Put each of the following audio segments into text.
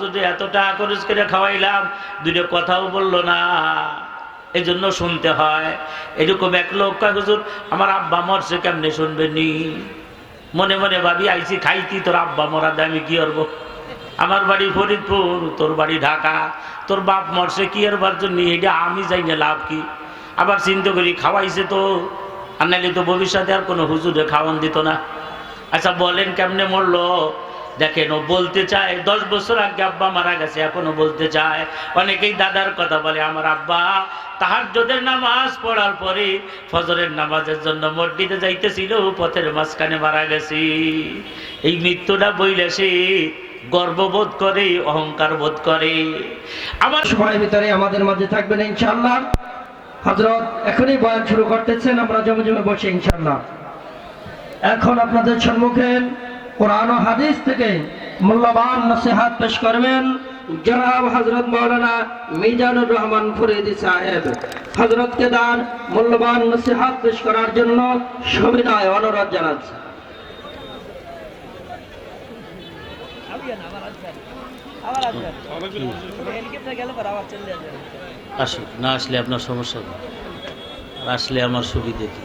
হুজুরে এত টাকা খরচ করে খাওয়াইলাম দুটো কথাও বলল না। এই জন্য শুনতে হয়, এরকম এক লোক হুজুর, আমার আব্বা মরছে কেমনে শুনবে নি? মনে মনে ভাবি আইসি খাইতি, তোর আব্বা মরা আমি কি করব? আমার বাড়ি ফরিদপুর, তোর বাড়ি ঢাকা, তোর বাপ মরছে কি এরবার জন্য, এটা আমি যাই না, লাভ কি? আবার চিন্তা করি, খাওয়াইছে তো, আর নাইলে তো ভবিষ্যতে আর কোনো হুজুরে খাওয়ান দিত না। আচ্ছা বলেন, কেমনে মরলো? দেখেন ও বলতে চায়, দশ বছর আগে আব্বা মারা গেছে, এখনও বলতে চায়। অনেকেই দাদার কথা বলে, আমার আব্বা তাহার যোদের নামাজ পড়ার পরে ফজরের নামাজের জন্য মসজিদে যাইতেছিল, পথের মাঝখানে মারা গেছি। এই মৃত্যুটা বইলে সে গর্ববোধ করে, অহংকার বোধ করে। আমার সময়ের ভিতরে আমাদের মাঝে থাকবেন ইনশাআল্লাহ। হজরত এখনই বয়ান শুরু করতেছেন, আমরা জমে জমে বসে, ইনশাআল্লাহ। এখন আপনাদের সম্মুখে কোরআন ও হাদিস থেকে মূল্যবান নসিহাত পেশ করবেন জনাব হজরত মৌলানা মিজানুর রহমান ফরিদি সাহেব। হজরতকে দান মূল্যবান নসিহাত পেশ করার জন্য সবিনয় অনুরোধ জানাচ্ছি। আসুন, না আসলে আপনার সমস্যা আসলে আমার সুবিধে কি?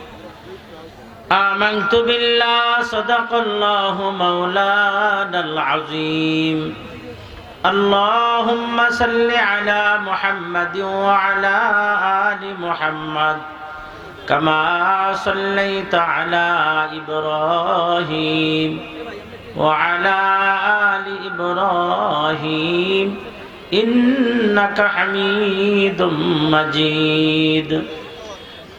آمنت بالله صدق الله مولانا العظيم اللهم صل على محمد وعلى آل محمد كما صليت على إبراهيم وعلى آل إبراهيم إنك حميد مجيد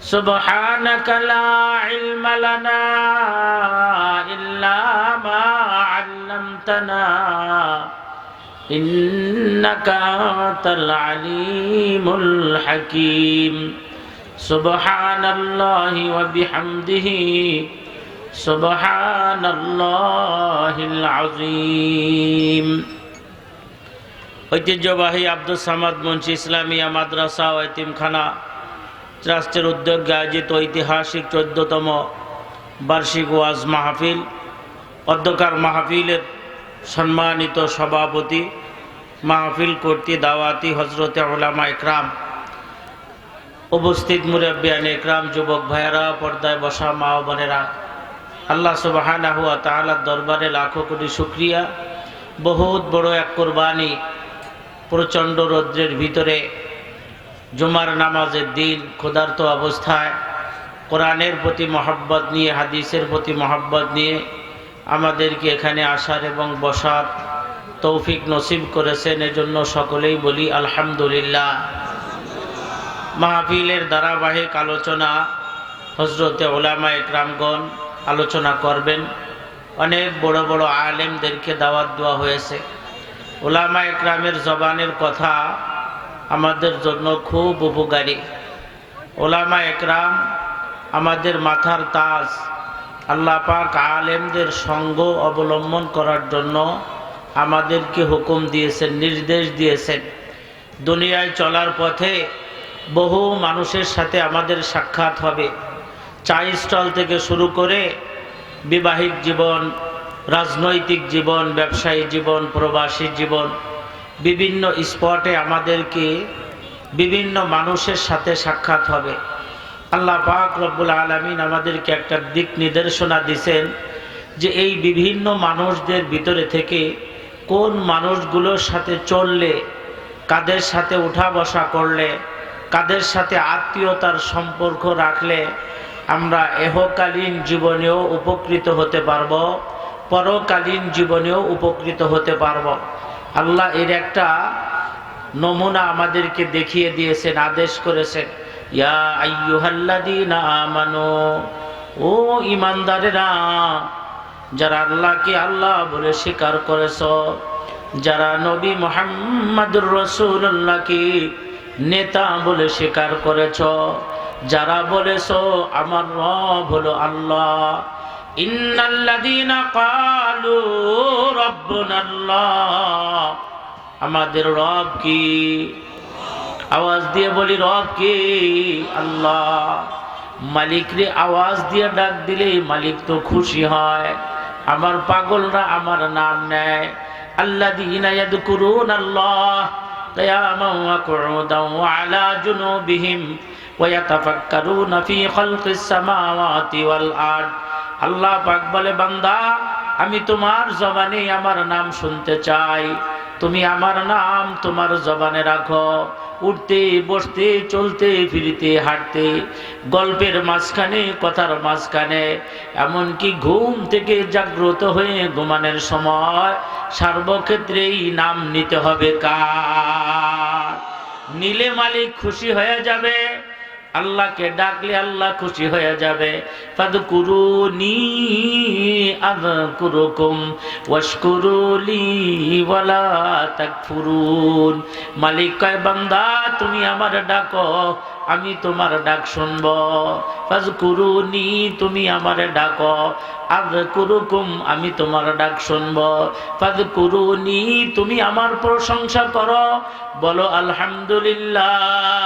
سبحانك لا علم لنا إلا ما علمتنا إنك أنت العليم الحكيم سبحان الله وبحمده سبحان الله العظيم ঐতিহ্যবাহী আব্দুল সামাদ মুন্সি ইসলামিয়া মাদ্রাসা ও এতিমখানা ট্রাস্টের উদ্যোগে আয়োজিত ঐতিহাসিক চোদ্দতম বার্ষিক ওয়াজ মাহফিল, অধ্যকার মাহফিলের সম্মানিত সভাপতি মাহফিল কর্তৃ দাওয়াতি হজরতে ওলামা ইকরাম উপস্থিত মুরব্বিয়ান ইকরাম যুবক ভাইয়েরা, পর্দায় বসা মা বোনেরা, আল্লাহ সুবাহানা হুয়া তাআলার দরবারে লাখো কোটি শুক্রিয়া। বহুত বড় এক কোরবানি প্রচণ্ড রৌদ্রের ভিতরে জুমার নামাজের দিন ক্ষুধার্ত অবস্থায় কোরআনের প্রতি মহব্বত নিয়ে, হাদিসের প্রতি মহব্বত নিয়ে আমাদেরকে এখানে আসার এবং বসার তৌফিক নসিব করেছেন। এজন্য সকলেই বলি, আলহামদুলিল্লাহ। মাহফিলের ধারাবাহিক আলোচনা হজরতে ওলামা একরামগণ আলোচনা করবেন। অনেক বড় বড় আলেমদেরকে দাওয়াত দেওয়া হয়েছে। ওলামা একরামের জবানের কথা আমাদের জন্য খুব উপকারী। ওলামা একরাম আমাদের মাথার তাজ, আল্লাহ পাক আলেমদের সঙ্গ অবলম্বন করার জন্য আমাদেরকে হুকুম দিয়েছেন, নির্দেশ দিয়েছেন। দুনিয়ায় চলার পথে বহু মানুষের সাথে আমাদের সাক্ষাৎ হবে। চা স্টল থেকে শুরু করে বিবাহিক জীবন, রাজনৈতিক জীবন, ব্যবসায়ী জীবন, প্রবাসী জীবন বিভিন্ন স্পটে আমাদেরকে বিভিন্ন মানুষের সাথে সাক্ষাৎ হবে। আল্লাহ পাক রব্বুল আলমিন আমাদেরকে একটা দিক নির্দেশনা দিছেন যে এই বিভিন্ন মানুষদের ভিতরে থেকে কোন মানুষগুলোর সাথে চললে, কাদের সাথে উঠা বসা করলে, কাদের সাথে আত্মীয়তার সম্পর্ক রাখলে আমরা এহকালীন জীবনেও উপকৃত হতে পারব, পরকালীন জীবনেও উপকৃত হতে পারব। আল্লাহ এর একটা নমুনা আমাদেরকে দেখিয়ে দিয়েছেন, আদেশ করেছেন। ইয়া আইয়ুহাল্লাযীনা আমানু, ও ইমানদারেরা যারা আল্লাহকে আল্লাহ বলে স্বীকার করেছ, যারা নবী মোহাম্মদুর রসুল্লাহকে নেতা বলে স্বীকার করেছ, যারা বলেছ, আমার রব হলো আল্লাহ। ইন্নাল্লাযীনা ক্বালু রাব্বুনাল্লাহ আমাদের রব কি আওয়াজ দিয়ে বলি রব কি আল্লাহ মালিক রে আওয়াজ দিয়ে ডাক দিলে মালিক তো খুশি হয় আমার পাগলরা আমার নাম নেয় আল্লাহ দিনায়াদ করুন আল্লাহ قياما وقعودا وعلى جنوبهم ويتفكرون في خلق السماوات والأرض আল্লাহ পাক বলে বান্দা আমি তোমার জবানে আমার নাম শুনতে চাই। তুমি আমার নাম তোমার জবানে রাখো। উঠতে, বসতে, চলতে, ফিরিতে, হাঁটতে, গল্পের মাঝখানে, কথার মাঝখানে, এমনকি ঘুম থেকে জাগ্রত হয়ে ঘুমানোর সময় সর্বক্ষেত্রেই নাম নিতে হবে কার। নিলে মালিক খুশি হয়ে যাবে। আল্লাহকে ডাকলে আল্লাহ খুশি হয়ে যাবে। মালিক কয়, বান্দা, তুমি আমার ডাকো, আমি তোমার ডাক শুনব। ফাজকুরুনি তুমি আমার ডাকো, আযকুরুকুম, আমি তোমার ডাক শুনব। ফাজকুরুনি তুমি আমার প্রশংসা করো। বলো, আলহামদুলিল্লাহ।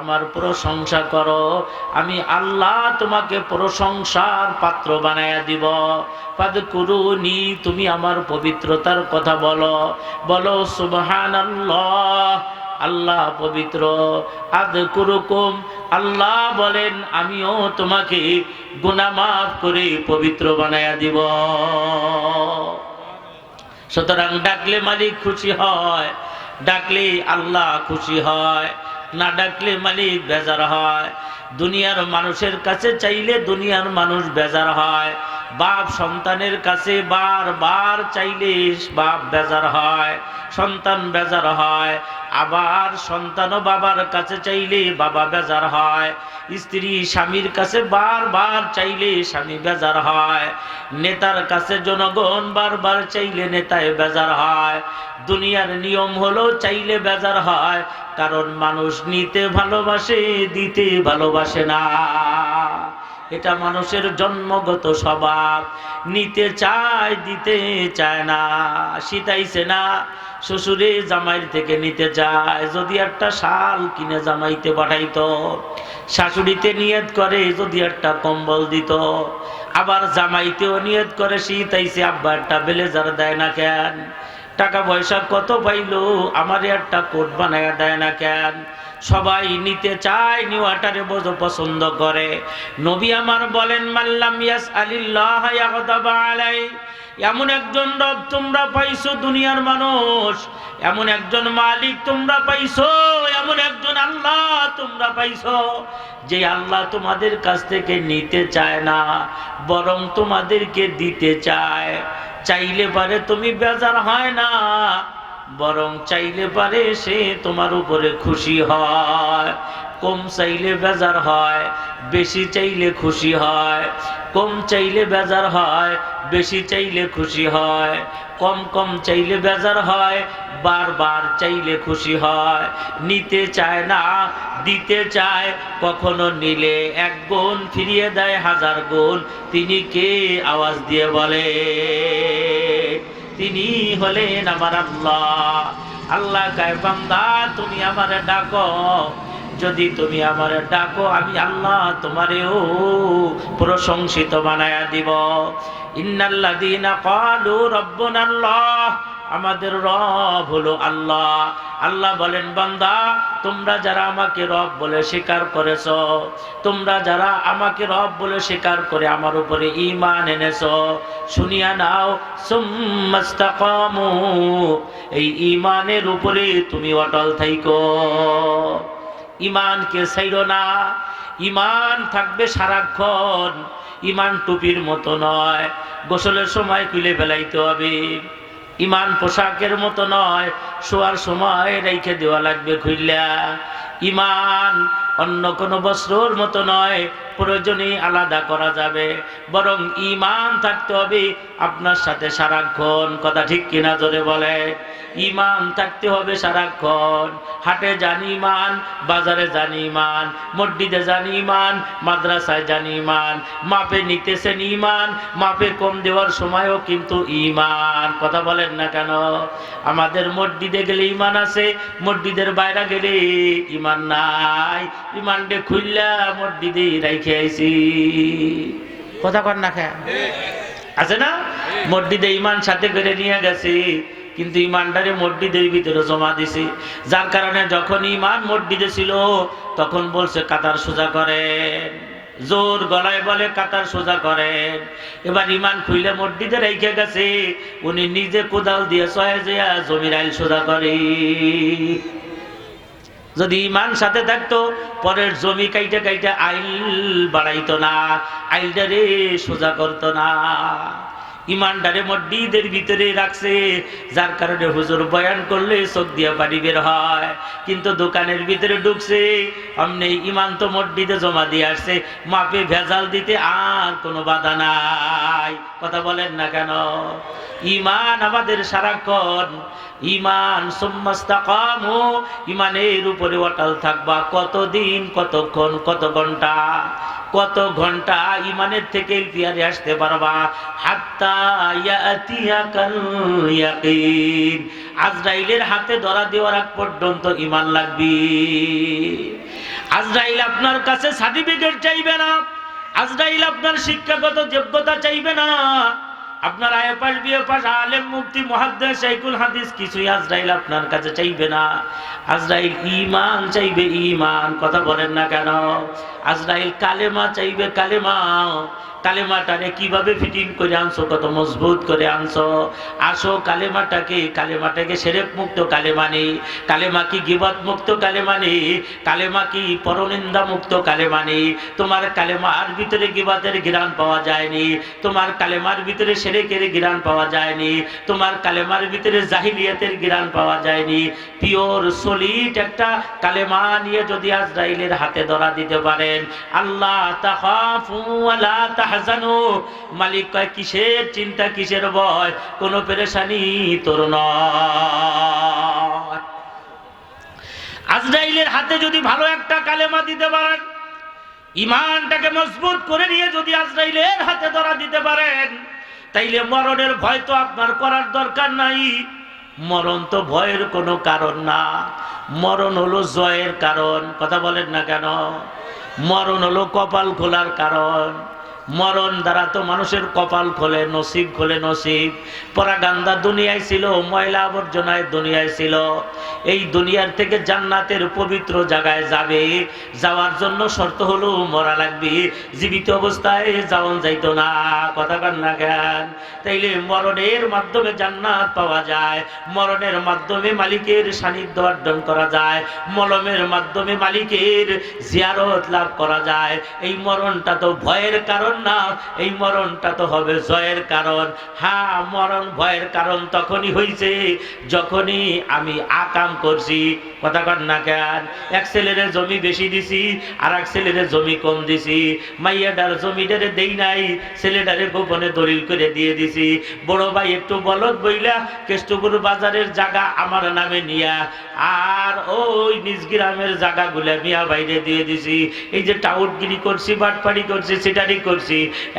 আমার প্রশংসা করো, আমি আল্লাহ তোমাকে প্রশংসার পাত্র বানায়া দিব। পাদ কুরুনি তুমি আমার পবিত্রতার কথা বলো। বলো সুবহান আল্লাহ আল্লাহ পবিত্র। আদ কুরুকুম আল্লাহ বলেন, আমিও তোমাকে গুনামাফ করে পবিত্র বানায়া দিব। সুতরাং ডাকলে মালিক খুশি হয় ডাকলে আল্লাহ খুশি হয়। না ডাকলে মালিক বেজার হয়। দুনিয়ার মানুষের কাছে চাইলে দুনিয়ার মানুষ বেজার হয়। বাপ সন্তানের কাছে বারবার চাইলে বাপ বেজার হয়, সন্তান বেজার হয়। আবার সন্তানও বাবার কাছে চাইলে বাবা বেজার হয়। স্ত্রী স্বামীর কাছে বারবার চাইলে স্বামী বেজার হয়। নেতার কাছে জনগণ বারবার চাইলে নেতায় বেজার হয়। দুনিয়ার নিয়ম হলো চাইলে বেজার হয়, কারণ মানুষ নিতে ভালোবাসে, দিতে ভালোবাসে না। এটা মানুষের জন্মগত স্বভাব। নিতে চায়, দিতে চায় না শীতাইছে না। শ্বশুরে জামাইয়ের থেকে নিতে চায়, যদি একটা শাল কিনে জামাইতে পাঠাইতো। শাশুড়িতে নিয়ত করে, যদি একটা কম্বল দিত। আবার জামাইতেও নিয়ত করে শীত আইছে আব্বা একটা ব্লেজার দেয় না কেন? টাকা পয়সা কত পাইলো? আমার একটা কোট বানায় দেয় না কেন? সবাই নিতে চায়, নিওয়াটারে বোঝো পছন্দ করে। নবী আমার বলেন, মাল্লাম ইয়াস আলিল্লাহ আলাই। এমন একজন রব তোমরা পাইছো দুনিয়ার মানুষ, এমন একজন মালিক তোমরা পাইছো, এমন একজন আল্লাহ তোমরা পাইছো, যে আল্লাহ তোমাদের কাছ থেকে নিতে চায় না, বরং তোমাদেরকে দিতে চায়। চাইলে পারে তুমি বেজার হয় না, বরং চাইলে পারে সে তোমার উপরে খুশি হয়। কম চাইলে বেজার হয়, বেশি চাইলে খুশি হয়। কম চাইলে বেজার হয়, বেশি চাইলে খুশি হয়। কম কম চাইলে বেজার হয় বারবার চাইলে খুশি হয়, নিতে চায় না, দিতে চায়, কখনো নিলে এক গুণ, ফিরিয়ে দেয় হাজার গুণ। তিনি কে? আওয়াজ দিয়ে বলে, তিনি হলেন আমার আল্লাহ। আল্লাহ বান্দা, তুমি আমারে ডাকো। যদি তুমি আমারে ডাকো, আমি আল্লাহ তোমারেও প্রশংসিত বানায়া দিব। ইন্নাল্লাযীনা ক্বালু রাব্বুনাল্লাহ আমাদের রব হলো আল্লাহ। আল্লাহ বলেন, বান্দা, তোমরা যারা আমাকে রব বলে স্বীকার করেছ, তোমরা যারা আমাকে রব বলে স্বীকার করে আমার উপরে ইমান এনেছ, শুনিয়া নাও, সুম্মাস্তাকামু, এই ইমানের উপরে তুমি অটল থাইকো। ইমানকে ছাইরো না। ইমান থাকবে সারাক্ষণ। ইমান টুপির মতো নয়। গোসলের সময় খুলে ফেলাইতে হবে। ইমান পোশাকের মতো নয়, শোয়ার সময় রেখে দেওয়া লাগবে খুললা ইমান অন্য কোনো বস্ত্রর মতো নয় প্রয়োজনে আলাদা করা যাবে। বরং ইমান থাকতে হবে আপনার সাথে সারাক্ষণ। কথা ঠিক কিনা জোরে বলে। ইমান থাকতে হবে সারাক্ষণ। হাটে জানি মান বাজারে জানি ইমান মসজিদে জানি ইমান মাদ্রাসায় জানি মান মাপে নিতেছেন ইমান মাপে কম দেওয়ার সময়ও কিন্তু ইমান কথা বলেন না কেন? আমাদের মসজিদে গেলে ইমান আছে, মসজিদের বাইরে গেলে ইমান নাই। ইমানটা খুললা মসজিদে রাইখে আইছি কথা কর না খেয়া। আছে না? মসজিদে ইমান সাথে করে নিয়ে গেছি, কিন্তু ইমানটারে মসজিদের ভিতরে জমা দিছি। যার কারণে যখন ইমান মসজিদে ছিল, তখন বলছে, কাতার সোজা করেন। জোর গলায় বলে, কাতার সোজা করেন। এবার ইমান খুইলে মসজিদে রেখে গেছে, উনি নিজে কোদাল দিয়ে সয়ে যে জমির আইল সোজা করে। যদি ইমান সাথে থাকতো, পরের জমি কাইটে কাইটে আইল বাড়াইতো না, আইলটা রে সোজা করতো না। ইমানদারে মসজিদের ভিতরে রাখছে, যার কারণে হুজুর বয়ান করলে চোখ দিয়ে পানি বের হয়। কিন্তু দোকানের ভিতরে ঢুকছে, অমনি ইমান তো মসজিদে জমা দিয়ে আসছে, মাপে ভেজাল দিতে আর কোনো বাধা নাই। কথা বলেন না কেন? ইমান আমাদের সারাক্ষণ, ইমান সোম্মাস্তাকামু, ইমানের উপরে অটল থাকবা কতদিন, কতক্ষণ, কত ঘণ্টা? কত ঘণ্টা ইমানের থেকে পিয়ারে আসতে পারবা? আজরাইলের হাতে ধরা দেওয়ার আগ পর্যন্ত ইমান লাগবে। আজরাইল আপনার কাছে সার্টিফিকেট চাইবে না। আজরাইল আপনার শিক্ষাগত যোগ্যতা চাইবে না। আপনার আয় পাশ, বিয়ে পাশ, আলেম মুক্তি মহাদ্দেশ শাইকুল হাদিস, কিছুই আজরাইল আপনার কাছে চাইবে না। আজরাইল ইমান চাইবে ইমান কথা বলেন না কেন? আজরাইল কালেমা চাইবে, কালেমা। কালেমাটারে কীভাবে ফিটিং করে আনছো, কত মজবুত করে আনছো? আসো কালেমাটাকে কালেমাটাকে সেরেক মুক্ত কালেমা নেই। কালেমা কি গিবাত মুক্ত কালেমা নেই? কালেমা কি পরনিন্দা মুক্ত কালেমা নেই? তোমার কালেমার ভিতরে গিবাতের ঘিরান পাওয়া যায়নি। তোমার কালেমার ভিতরে সেরেকের ঘিরান পাওয়া যায়নি। তোমার কালেমার ভিতরে জাহিলিয়াতের গিরান পাওয়া যায়নি। পিওর, সলিড একটা কালেমা নিয়ে যদি আজরাইলের হাতে ধরা দিতে পারেন, আল্লাহ তাহাফু আলা তাহজানু মালিক কয়, কিসের চিন্তা, কিসের ভয়? কোনো পেরেশানি তোর নয়। আজরাইলের হাতে যদি ভালো একটা কালেমা দিতে পারেন, ইমানটাকে মজবুত করে নিয়ে যদি আজরাইলের হাতে ধরা দিতে পারেন, তাইলে মরণের ভয় তো আপনার করার দরকার নাই। মরণ তো ভয়ের কোনো কারণ না। মরণ হলো জয়ের কারণ। কথা বলেন না কেন? মরণ হলো কপাল খোলার কারণ। মরণ দ্বারা তো মানুষের কপাল খোলে, নসিব খোলে নসিব। পরাগান্দা দুনিয়ায় ছিল, ময়লা আবর্জনায় দুনিয়ায় ছিল। এই দুনিয়ার থেকে জান্নাতের পবিত্র জায়গায় যাবে। যাওয়ার জন্য শর্ত হলো মরা লাগবে। জীবিত অবস্থায় যাওয়ান যাইতো না, কথা কান না জ্ঞান তাইলে মরণের মাধ্যমে জান্নাত পাওয়া যায়। মরণের মাধ্যমে মালিকের সান্নিধ্য অর্জন করা যায়। মলমের মাধ্যমে মালিকের জিয়ারত লাভ করা যায়। এই মরণটা তো ভয়ের কারণ না, এই মরণটা তো হবে জয়ের কারণ। হ্যাঁ মরণ ভয়ের কারণ তখনই হয়েছে যখনই আমি আকাম করছি। কথা কর না কেন? এক ছেলেরে জমি বেশি দিছি আর এক ছেলেরে জমি কম দিছি। মাইয়াডার জমিটারে দেই নাই ছেলেটারে গোপনে দলিল করে দিয়ে দিছি। বড় ভাই একটু বলদ বইলা, কেষ্টপুর বাজারের জায়গা আমার নামে নিয়া, আর ওই নিজ গ্রামের জায়গাগুলা মিয়া বাইরে দিয়ে দিছি। এই যে টাউটগিরি করছি, বাটপাড়ি করছি সেটারই করছি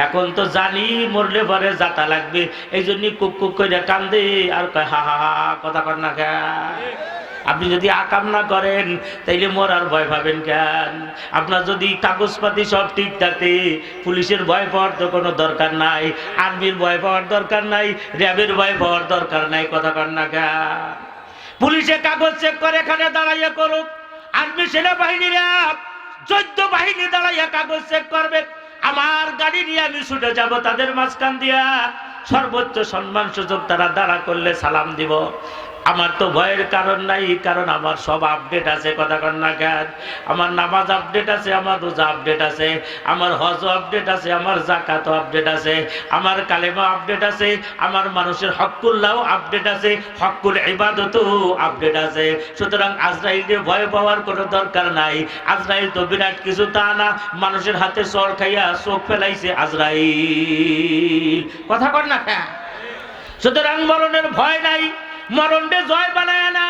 এখন তো জানি মরলে পরে যাতা লাগবে। এই জন্য কুক কুক করে কান্দে আর কয়, হা হা হা, কথা কর না আপনি যদি আকাম না করেন, তাইলে মরার ভয় পাবেন কেন? আপনার যদি কাগজপাতি সব ঠিক থাকে পুলিশের ভয় পাওয়ার তো কোনো দরকার নাই, আর্মির ভয় পাওয়ার দরকার নাই, র্যাবের ভয় পাওয়ার দরকার নাই, কথা কর না কেন? পুলিশে কাগজ চেক করে, এখানে দাঁড়াইয়া করুক। আর্মি সেনাবাহিনী র্যাব চোদ্দ বাহিনী দাঁড়াইয়া কাগজ চেক করবে। আমার গাড়ি নিয়ে আমি ছুটে যাব, তাদের মাঝখান দিয়া সর্বোচ্চ সম্মান সুযোগ তারা দাঁড়া করলে সালাম দিব। আমার তো ভয়ের কারণ নাই, কারণ আমার সব আপডেট আছে, কথা কন না আমার নামাজ আপডেট আছে, আমার রোজা আপডেট আছে, আমার হজ আপডেট আছে, আমার জাকাত আপডেট আছে, আমার কালেমা আপডেট আছে, আমার মানুষের হকুল্লাহ আপডেট আছে হকুল ইবাদতও আপডেট আছে। সুতরাং আজরাইলকে ভয় পাওয়ার কোনো দরকার নাই। আজরাইল তো বিরাট কিছু তা না, মানুষের হাতে চর খাইয়া চোখ ফেলাইছে আজরাইল। কথা কর না সুতরাং মরণের ভয় নাই। মরণে জয় বানায় না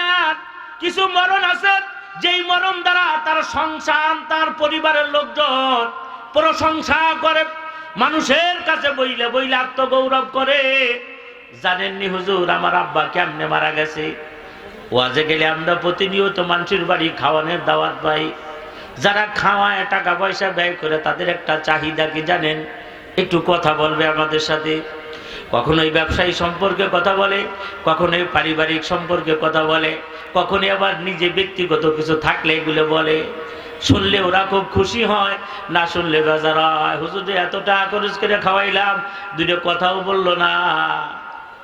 কিছু মরণ আছে, যেই মরণ দ্বারা তার সংসার, তার পরিবারের লোকজন প্রশংসা করে, মানুষের কাছে বইলে বইলে আত্মগৌরব করে। জানেননি হুজুর, আমার আব্বা কেমনে মারা গেছে? ওয়াজে গেলে আমরা প্রতিনিয়ত মানুষের বাড়ি খাওয়ানোর দাওয়াত পাই। যারা খাওয়ায় টাকা পয়সা ব্যয় করে, তাদের একটা চাহিদা কি জানেন? একটু কথা বলবে আমাদের সাথে। কখনোই ব্যবসায়ী সম্পর্কে কথা বলে কখনো কখনোই পারিবারিক সম্পর্কে কথা বলে, কখনোই আবার নিজে ব্যক্তিগত কিছু থাকলে এগুলো বলে। শুনলে ওরা খুব খুশি হয়, না শুনলে বেজার হয়। হুজুরে এত টাকা খরচ করে খাওয়াইলাম দুটো কথাও বলল না।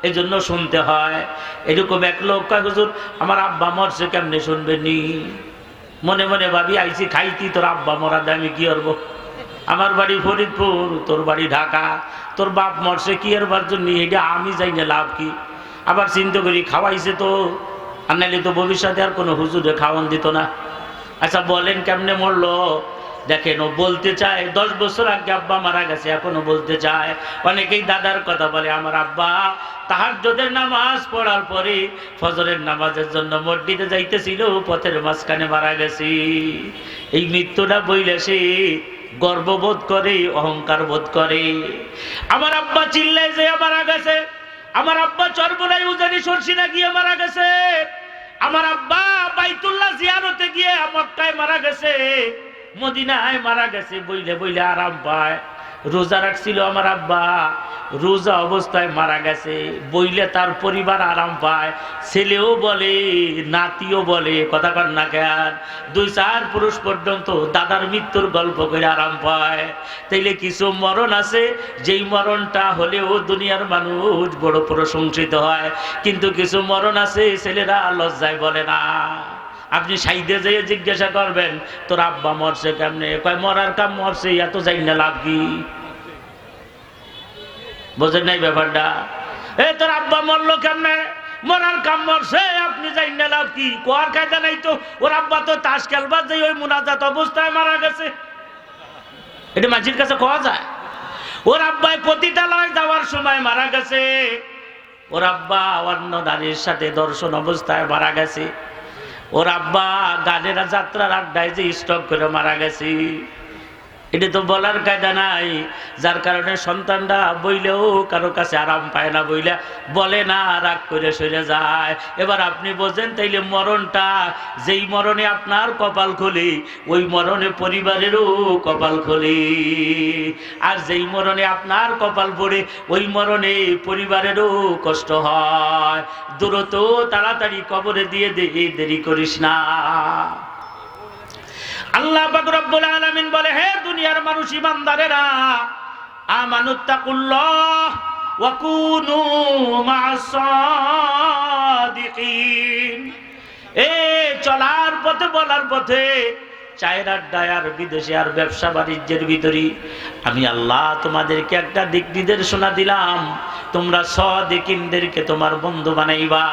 এই জন্য শুনতে হয়। এরকম এক লোক কয়, হুজুর, আমার আব্বা মরছে কেমনে শুনবে নি মনে মনে ভাবি আইসি খাইতি তোর আব্বা মরা আমি কি করব? আমার বাড়ি ফরিদপুর, তোর বাড়ি ঢাকা, তোর বাপ মরছে কি এরবার জন্য? এটা আমি যাই না, লাভ কি? আবার চিন্তা করি, খাওয়াইছে তো। আর নাইলে তো ভবিষ্যতে আর কোনো হুজুরে খাওয়ান দিত না। আচ্ছা বলেন কেমনে মরলো? দেখেন, ও বলতে চায়, দশ বছর আগে আব্বা মারা গেছে, এখনও বলতে চায়। অনেকেই দাদার কথা বলে, আমার আব্বা তাহার যদি নামাজ পড়ার পরে ফজরের নামাজের জন্য মসজিদে যাইতেছিল, পথের মাঝখানে মারা গেছি। এই মৃত্যুটা বইলে সে গর্ববোধ করে, অহংকার বোধ করে। আমার আব্বা চিল্লাই যে মারা গেছে, আমার আব্বা চরবলাই উজানি সরসিনা গিয়ে মারা গেছে। আমার আব্বা বাইতুল্লাহ জিয়ারতে গিয়ে মক্কায় মারা গেছে, মদিনায় মারা গেছে, বইলে বইলে আরাম পায়। রোজা রাখছিল আমার আব্বা। রোজা অবস্থায় মারা গেছে। বইলে তার পরিবার আরাম পায়। ছেলেও বলে, নাতিও বলে, কথা কর না কেন? দুই চার পুরুষ পর্যন্ত দাদার মৃত্যুর গল্প করে আরাম পায়। তাইলে কিছু মরণ আছে? যেই মরণটা হলেও দুনিয়ার মানুষ বড় প্রশংসিত হয়। কিন্তু কিছু মরণ আছে, ছেলেরা লজ্জায় বলে না। আপনি সাইডে যেয়ে জিজ্ঞাসা করবেন, তোর আব্বা মরছে কেমনে? কয়, মরার কাম মরছে এত যাই না লাভ কি বোঝেন নাই ব্যাপারটা? এ, তোর আব্বা মরলো কেমনে? মরার কাম মরছে, আপনি যাই না লাভ কি কোয়ার কায়দা নাই তো, ওর আব্বা তো তাস খেলবার যে ওই মুনাজাত অবস্থায় মারা গেছে। এটা মাঝির কাছে কোয়া যায়। ওর আব্বাই পতিতালয় যাওয়ার সময় মারা গেছে। ওর আব্বা অন্য নারীর সাথে দর্শন অবস্থায় মারা গেছে। ওর আব্বা গানেরা যাত্রার আড্ডায় যে স্টক করে মারা গেছে। এটা তো বলার কায়দা নাই। যার কারণে সন্তানরা বইলেও কারও কাছে আরাম পায় না বইলে। বলে না, রাগ করে সরে যায়। এবার আপনি বোঝেন, তাইলে মরণটা যেই মরণে আপনার কপাল খুলি, ওই মরণে পরিবারেরও কপাল খুলি। আর যেই মরণে আপনার কপাল পড়ে, ওই মরণে পরিবারেরও কষ্ট হয়। দ্রুত তাড়াতাড়ি কবরে দিয়ে দে, দেরি করিস না। আল্লাহ রব্বুল আলামিন বলে, হে দুনিয়ার মানুষ ইমানদারেরা আমানুত্তাকুল্লাহ ওয়া কুনু মা'আস সাদিকিন। এ, চলার পথে, বলার পথে চায়ের আড্ডায় আর বিদেশে আর ব্যবসা বাণিজ্যের ভিতরে আমি আল্লাহ তোমাদেরকে একটা দিক নির্দেশনা দিলাম, তোমরা সদেকিনদেরকে তোমার বন্ধু বানাইবা।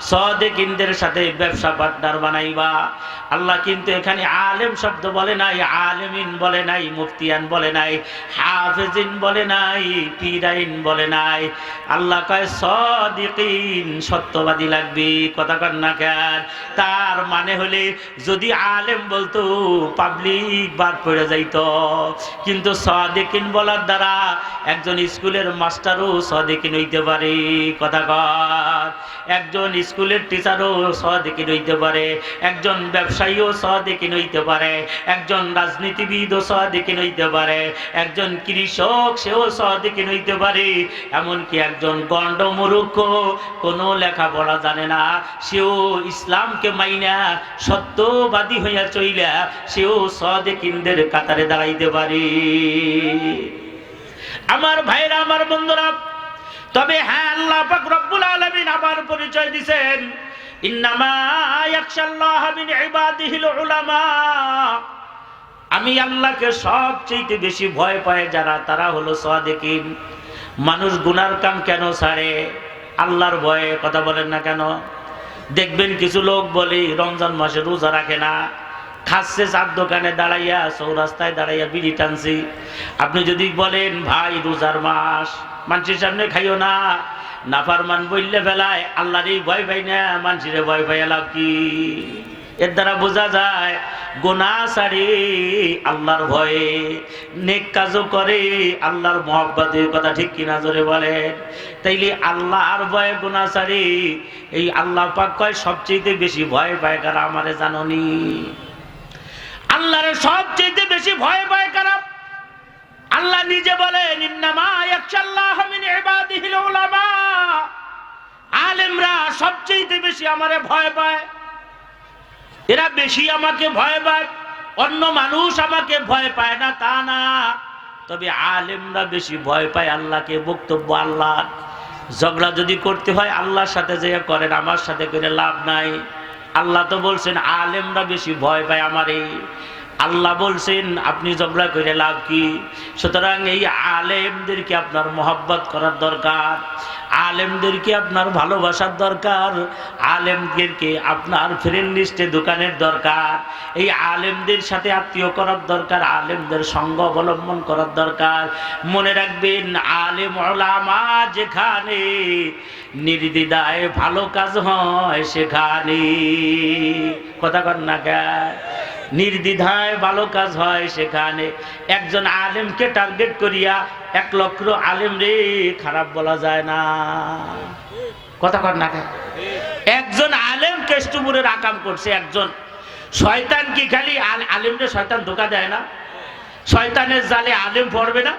সদেকিনদের সাথে ব্যবসা পার্টনার বানাইবা। আল্লাহ কিন্তু এখানে আলেম শব্দ বলে নাই, আলেমিন বলে নাই, মুফতিয়ান বলে নাই, হাফেজিন বলে নাই, পিরাইন বলে নাই। আল্লাহ কয়, সদিকিন সত্যবাদী লাগবে, কথা কর না কেন? তার মানে হলে যদি আলেম বলতো, পাবলিক বাদ পড়ে যাইত। কিন্তু সদেকিন বলার দ্বারা একজন স্কুলের মাস্টারও সদিকিন হইতে পারে, কথা কর একজন স্কুলের টিচারও সদিকিন হইতে পারে, একজন ব্যবসায়ীও সদিকিন হইতে পারে, একজন রাজনীতিবিদও সদিকিন হইতে পারে, একজন কৃষক সেও সদিকিন হইতে পারে, এমনকি একজন গণ্ড মূর্খ কোনো লেখাপড়া জানে না, সেও ইসলামকে মাইনা সত্যবাদী হইয়া চইলা সেও সদেকিনদের কাতারে দাঁড়াইতে পারে। আমার ভাইরা, আমার বন্ধুরা তবে হ্যাঁ আল্লাহ রব্বুল আলামিন আবার পরিচয় দিবেন ইন্নামা আমি আল্লাহকে সবচেয়ে বেশি ভয় পায় যারা, তারা হলো সাদেকিন। মানুষ গুনার কাম কেন ছাড়ে আল্লাহর ভয়ে কথা বলেন না কেন? দেখবেন কিছু লোক বলে, রমজান মাসে রোজা রাখে না। খাচ্ছে চার দোকানে দাঁড়াইয়া, চৌরাস্তায় দাঁড়াইয়া বিড়ি টানছি। আপনি যদি বলেন, ভাই, রোজার মাস মানুষের সামনে খাইও না। নাফারমান বললে ফেলায় আল্লাহরই ভয় পাই না মানুষের ভয় পাই লাভ কি? এর দ্বারা বোঝা যায় গোনা সারি আল্লাহর ভয়ে, নেক কাজও করে, আল্লাহর মহব্বতের কথা ঠিক কিনা জোরে বলেন। তাইলে আল্লাহর ভয়ে গোনা সারি এই আল্লাহ পাক কয় সবচেয়ে বেশি ভয় পায় কারা আমারে জাননি? আল্লাহর সবচেয়ে বেশি ভয় পায় কারা? আল্লাহ নিজে বলেন আলেমরা সবচেয়ে বেশি আমারে ভয় পায়। এরা বেশি আমাকে ভয় পায়। অন্য মানুষ আমাকে ভয় পায় না, তা না। তবে আলেমরা বেশি ভয় পায় আল্লাহকে, বক্তব্য আল্লাহ। ঝগড়া যদি করতে হয়, আল্লাহর সাথে যে করেন, আমার সাথে করে লাভ নাই। আল্লাহ তো বলছেন, আলেমরা বেশি ভয় পায় আমারে। আল্লাহ বলছেন, আপনি ঝগড়া করে লাভ কি? সুতরাং এই আলেমদেরকে আপনার মহব্বত করার দরকার, আলেমদেরকে আপনার ভালোবাসার দরকার, আলেমদেরকে আপনার ফ্রেন্ড লিস্টে দোকানের দরকার, এই আলেমদের সাথে আত্মীয় করার দরকার, আলেমদের সঙ্গ অবলম্বন করার দরকার। মনে রাখবেন, আলেম ওলামা যেখানে নির্দিদায় ভালো কাজ হয় সেখানে। কথা কর না কেন নির্দ্বিধায় ভালো কাজ হয় সেখানে। একজন আলেমকে টার্গেট করিয়া এক লক্ষ আলেম রে, খারাপ বলা যায় না। কথা কর না? একজন আলেম কেষ্টপুরের আকাম করছে একজন। শয়তান কি খালি আল- আলেমরে শয়তান ধোকা দেয় না? শয়তানের জালে আলেম পড়বে না?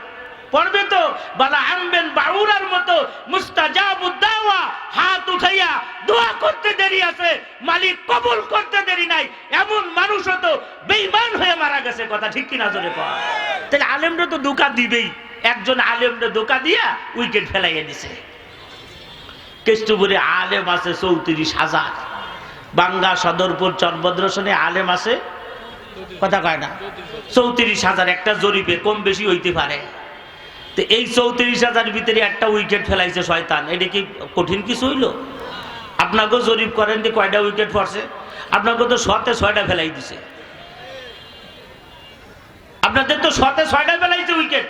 পড়বে তো? বালা আমবেন বাউরার মতো মুস্তাজাবুদ্দাওয়া হাত উঠাইয়া দোয়া করতে দেরি আছে, মালিক কবুল করতে দেরি নাই, এমন মানুষও তো বেঈমান হয়ে মারা গেছে, কথা ঠিক কিনা জোরে কর তাহলে আলেমরা তো ধোকা দিবেই, একজন আলেমরে ধোকা দিয়া উইকেট ফেলাইয়া দিছে। কেষ্টপুরে আলেম আছে চৌত্রিশ হাজার, বাঙ্গা সদরপুর চরভদ্রসনে আলেম আছে, কথা কয় না? চৌত্রিশ হাজার একটা জরিপে কম বেশি হইতে পারে। তো এই চৌত্রিশ হাজার ভিতরে একটা উইকেট ফেলাইছে শয়তান। এটা কি কঠিন কিছু হইল? আপনাকেও জরিপ করেন যে কয়টা উইকেট পড়ছে। আপনাকে তো শতে ছয়টা ফেলাই দিছে। আপনাদের তো শতে ছয়টা ফেলাইছে উইকেট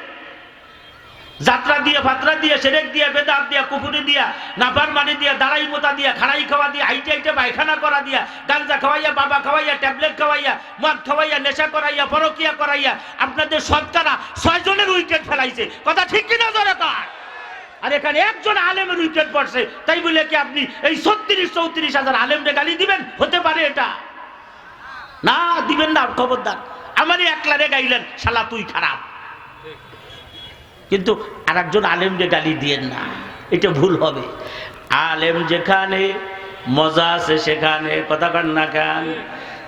যাত্রা দিয়ে, ফাত্রা দিয়ে, সেরেক দিয়ে, বেদাত দিয়া কুকুরি দিয়া নাফার মানি দিয়া, দাঁড়াই মোতা দিয়া, খাড়াই খাওয়া দিয়া, হাইটে হাইটে পায়খানা করা দিয়া, গাঞ্জা খাওয়াইয়া, বাবা খাওয়াইয়া, ট্যাবলেট খাওয়াইয়া, মদ খাওয়াইয়া, নেশা করাইয়া, পরকিয়া করাইয়া, আপনাদের সৎকারা ছয়জনের উইকেট ফেলাইছে। কথা ঠিক কিনা জোরে কর আর এখানে একজন আলেমের উইকেট পড়ছে, তাই বলে কি আপনি এই ছত্রিশ, চৌত্রিশ হাজার আলেমরে গালি দিবেন? হতে পারে এটা? না, দিবেন না, খবরদার। আমারই একলারে গাইলেন, শালা তুই খারাপ। কিন্তু আর একজন আলেমকে গালি দিয়েন না, এটা ভুল হবে। আলেম যেখানে, মজা আছে সেখানে, কথা কান না কান